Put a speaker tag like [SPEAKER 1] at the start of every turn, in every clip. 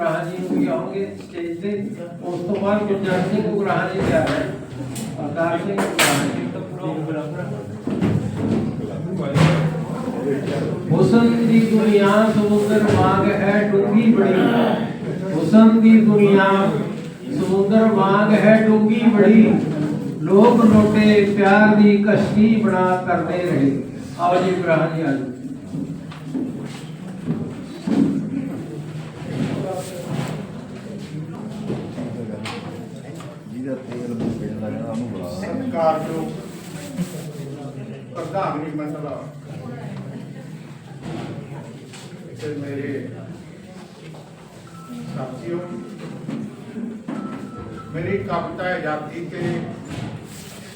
[SPEAKER 1] ਉਗਰਾਹ ਜੀ ਨੂੰ ਵੀ ਆਉਣਗੇ ਸਟੇਜ ਤੇ। ਉਸ ਤੋਂ ਬਾਅਦ ਗੁਰਜੰਟ ਸਿੰਘ ਉਗਰਾਹ ਜੀ ਤਿਆਰ ਹੈ ਅਵਤਾਰ ਸਿੰਘ ਉਗਰਾਹ ਜੀ ਤਾਂ ਪੂਰਾ ਹੁਸਨ ਦੀ ਦੁਨੀਆ ਸਮੁੰਦਰ ਵਾਂਗ ਹੈ ਡੂੰਗੀ ਬੜੀ। ਹੁਸਨ ਦੀ ਦੁਨੀਆ ਸਮੁੰਦਰ ਵਾਂਗ ਹੈ ਡੂੰਗੀ ਬੜੀ। ਲੋਕ ਲੋਟੇ ਪਿਆਰ ਦੀ ਕਸ਼ਤੀ ਬਣਾ ਕਰਦੇ ਰਹੇ। ਆਓ ਜੀ ਇਬਰਾਹਿਮ ਜੀ ਆਜੋ
[SPEAKER 2] ਸਤਿਕਾਰਯੋਗ ਪ੍ਰਧਾਨ ਜੀ ਮੇਰੇ ਸਾਥੀਓ, ਮੇਰੀ ਕਵਿਤਾ ਆਜ਼ਾਦੀ ਤੇ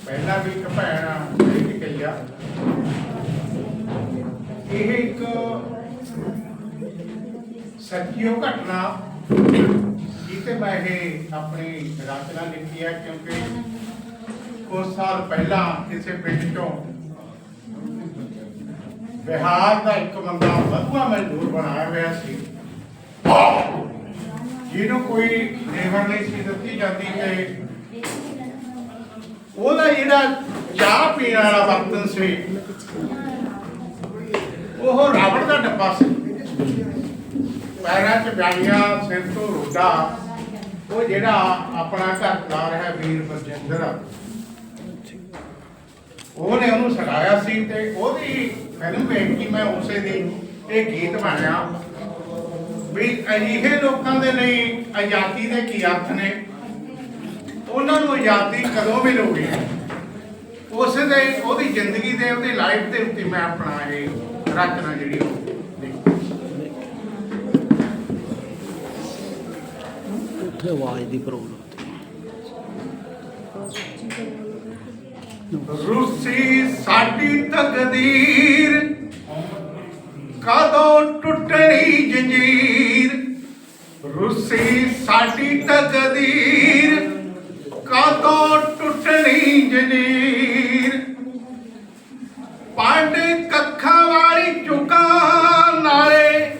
[SPEAKER 2] ਪਹਿਲਾਂ ਵੀ ਇੱਕ ਭੈਣ ਲਿਖ ਗਈ ਆ। ਇਹ ਇੱਕ ਸੱਚੀਓ ਘਟਨਾ ਜਿੱਤੇ ਮੈਂ ਇਹ ਆਪਣੀ ਰਚਨਾ ਲਿਖੀ ਹੈ ਕਿਉਂਕਿ ਕੁਝ ਸਾਲ ਪਹਿਲਾਂ ਕਿਸੇ ਪਿੰਡ ਚੋਂ ਬਿਹਾਰ ਦਾ ਇੱਕ ਬੰਦਾ ਮਧੂਆ ਮਜ਼ਦੂਰ ਬਣਾਇਆ ਹੋਇਆ ਸੀ। ਜਿਹਨੂੰ ਕੋਈ ਲੇਬਰ ਨਹੀਂ ਸੀ ਦਿੱਤੀ ਜਾਂਦੀ ਤੇ ਉਹਦਾ ਜਿਹੜਾ ਚਾਹ ਪੀਣ ਵਾਲਾ ਬਰਤਨ ਸੀ, ਉਹ ਰਾਵਣ ਦਾ ਡੱਬਾ ਸੀ। ਪੈਰਾਂ 'ਚ ਬਿਆਨੀਆਂ ਸਿਰ ਤੋਂ ਰੋਡਾ ਉਹ ਜਿਹੜਾ ਆਪਣਾ ਘਰਦਾਰ ਹੈ ਵੀਰ ਬਰਜਿੰਦਰ ਉਹਨੇ ਉਹਨੂੰ ਸਿਖਾਇਆ ਸੀ ਤੇ ਉਹਦੀ ਫਿਲਮ ਵੇਖ ਕੇ ਮੈਂ ਉਸੇ ਦੀ ਇਹ ਗੀਤ ਬਣਿਆ ਵੀ ਅਜਿਹੇ ਲੋਕਾਂ ਦੇ ਲਈ ਆਜ਼ਾਦੀ ਦੇ ਕੀ ਅਰਥ ਨੇ? ਉਹਨਾਂ ਨੂੰ ਆਜ਼ਾਦੀ ਕਦੋਂ ਮਿਲੂਗੀ? ਉਸ ਦੇ ਉਹਦੀ ਜ਼ਿੰਦਗੀ ਦੇ, ਉਹਦੀ ਲਾਈਫ ਦੇ ਉੱਤੇ ਮੈਂ ਆਪਣਾ ਇਹ ਰਚਨਾ ਜਿਹੜੀ ਉਹ
[SPEAKER 3] ਉੱਥੇ ਆਵਾਜ਼ ਦੀ ਪ੍ਰੋਬਲਮ।
[SPEAKER 2] ਰੂਸੀ ਸਾਡੀ ਤਕਦੀਰ ਕਦੋਂ ਟੁੱਟਣੀ ਜੰਜੀਰ? ਰੂਸੀ ਸਾਡੀ ਤਕਦੀਰ ਕਦੋਂ ਟੁੱਟਣੀ ਜੰਜੀਰ? ਪੰਡ ਕੱਖਾਂ ਵਾਲੀ ਚੁਕਾ ਨਾਲੇ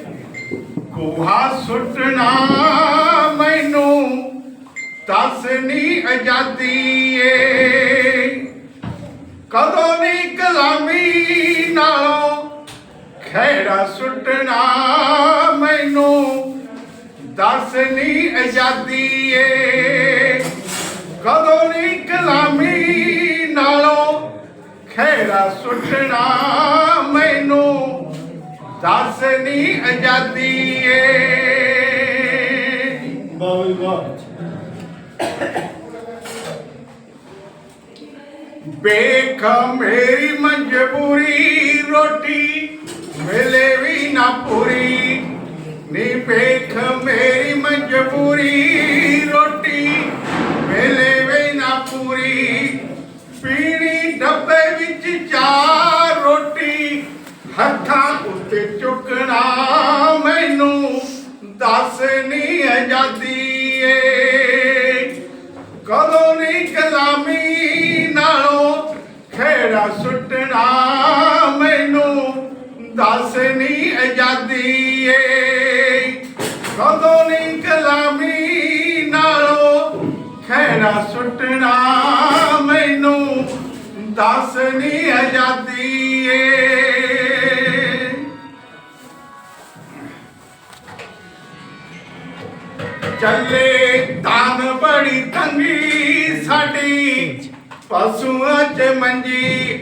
[SPEAKER 2] ਗੋਹਾ ਸੁੱਟਣਾ ਮੈਨੂੰ ਦੱਸ ਨੀ ਆਜ਼ਾਦੀ ਏ। ਕਦੋਂ ਨੀ ਕਲਾਮੀ ਨਾਲੋਂ? ਖੈੜਾ ਸੁੱਟਣਾ ਮੈਨੂੰ ਦੱਸ ਨੀ ਆਜ਼ਾਦੀ ਏ। ਕਦੋਂ ਨੀ ਕਲਾਮੀ ਨਾਲੋਂ? ਖੈੜਾ ਸੁੱਟਣਾ ਮੈਨੂੰ ਦੱਸ ਨੀ ਆਜ਼ਾਦੀ ਏ।
[SPEAKER 4] ਬਾਬੇ ਵਾਹ।
[SPEAKER 2] ਵੇਖ ਮੇਰੀ ਮਜਬੂਰੀ ਰੋਟੀ ਮਿਲੇ ਵੀ ਨਾ ਪੂਰੀ। ਨੀ ਵੇਖ ਮੇਰੀ ਮਜਬੂਰੀ ਸੁੱਟਣਾ ਮੈਨੂੰ ਦੱਸ ਨੀ ਆਜ਼ਾਦੀ ਏ। ਕਦੋਂ ਨੀ ਕਲਾਮੀ ਨਾਲੋਂ ਖੇੜਾ ਸੁੱਟਣਾ ਮੈਨੂੰ ਦੱਸ ਨੀ ਆਜ਼ਾਦੀ ਏ। ਚੱਲੇ ਤਨ ਬੜੀ ਤੰਗੀ ਸਾਡੀ, ਪਸ਼ੂਆਂ ਚ ਮੰਜੀ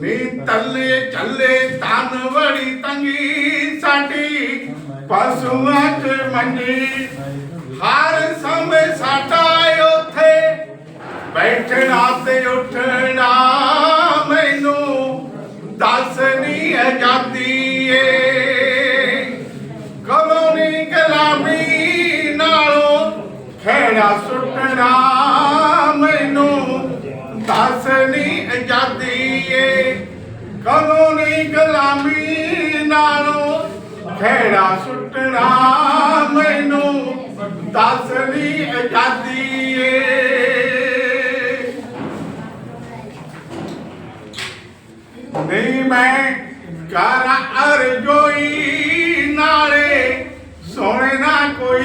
[SPEAKER 2] ਨੀ ਤੱਲੇ ਚੱਲੇ ਤਨ ਬੜੀ ਤੰਗੀ ਸਾਡੀ, ਪਸ਼ੂਆਂ ਚ ਮੰਜੀ ਹਰ ਸਮੇਂ ਸਾਡਾ ਉੱਥੇ, ਬੈਠਣਾ ਤੇ ਉੱਠਣਾ ਮੈਨੂੰ ਦੱਸ ਨਹੀਂ ਆਜ਼ਾਦੀ ਏ। ਕਦੋਂ ਨੀ ਕਲਾਮੀ ਨਾਲੋਂ ਖੇੜਾ ਸੁੱਟਣਾ। ਖੇੜਾ ਸੁੱਟਣਾ, ਮੈਨੂੰ ਦੱਸ ਨੀ ਆਜ਼ਾਦੀ ਏ। ਨਹੀਂ ਮੈਂ ਕਰ ਅਰਜੋਈ, ਨਾਲੇ ਸੋਹਣੇ ਨਾ ਕੋਈ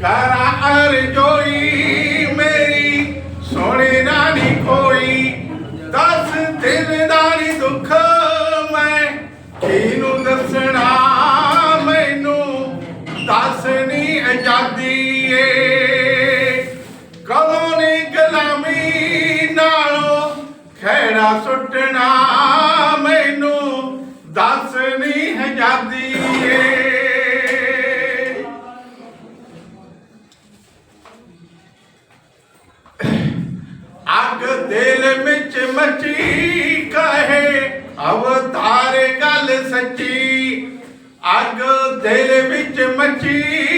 [SPEAKER 2] ਕਰਾ ਅਰਜੋਈ, ਮੇਰੀ ਸੋਹਣੇ ਨਾਨੀ ਕੋਈ। ਦੱਸ ਦਿਲ ਦਾ ਨੀ ਦੁੱਖ, ਮੈਂ ਕਿਹਨੂੰ ਖੈੜਾ ਸੁੱਟਣਾ, ਮੈਨੂੰ ਦੱਸ ਨੀ ਆਜ਼ਾਦੀ ਏ। ਅੱਗ ਦਿਲ ਵਿੱਚ ਮਚੀ, ਕਹੇ ਅਵਤਾਰ ਗੱਲ ਸੱਚੀ। ਅੱਗ ਦਿਲ ਵਿੱਚ ਮਚੀ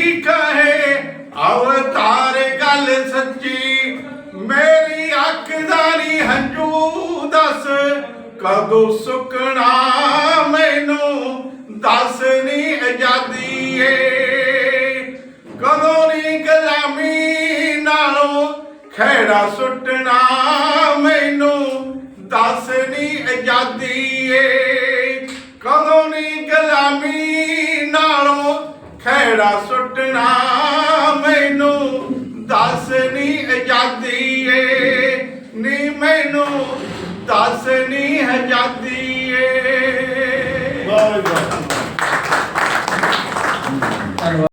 [SPEAKER 2] ਕਦੋਂ ਸੁੱਕਣਾ ਮੈਨੂੰ ਦੱਸ ਨੀ ਆਜ਼ਾਦੀ ਏ। ਕਦੋਂ ਨੀ ਗੁਲਾਮੀ ਨਾਲੋਂ ਖੈੜਾ ਸੁੱਟਣਾ ਮੈਨੂੰ ਦੱਸ ਨੀ ਆਜ਼ਾਦੀ ਏ। ਕਦੋਂ ਨੀ ਗੁਲਾਮੀ ਨਾਲੋਂ ਖੈੜਾ ਸੁੱਟਣਾ ਮੈਨੂੰ ਦੱਸ ਨੀ ਆਜ਼ਾਦੀ ਏ। ਨੀ ਮੈਨੂੰ ਦੱਸ ਨੀ ਆਜ਼ਾਦੀ ਏ।
[SPEAKER 4] ਵਾਹ